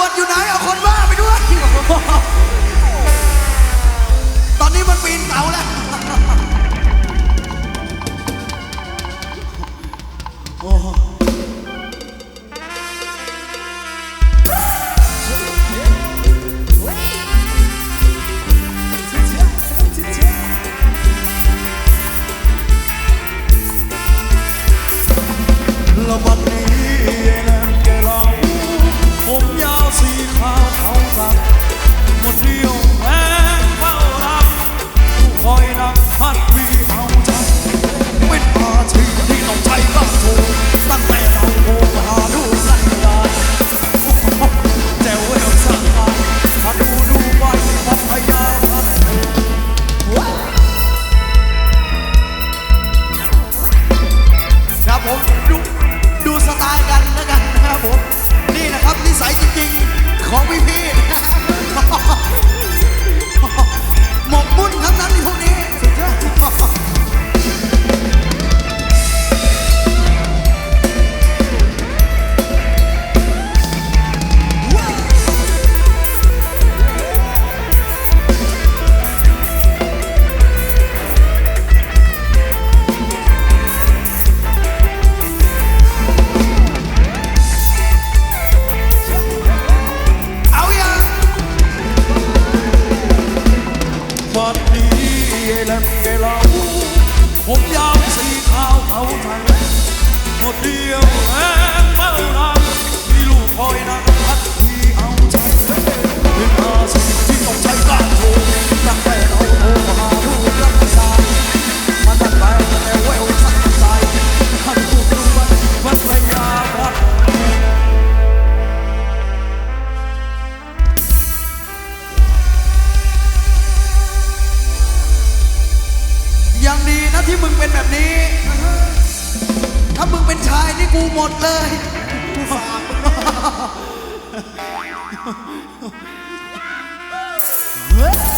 วจอยู่ไหนเอาคนบ้าไปด้วย ตอนนี้มันปีนเสาแล้ว โอ้ลบันนับนิสัยจริงๆของพี่พี่ ไอ้เล่มไอ้เราผมยาวสีขาวเขาไทยหมดเดียวแรงเมื่อไรมีลูกคอยนั่งพัดทีเอาใจ มึงเป็นแบบนี้ ถ้ามึงเป็นชายนี่กูหมดเลยกูฝากมึง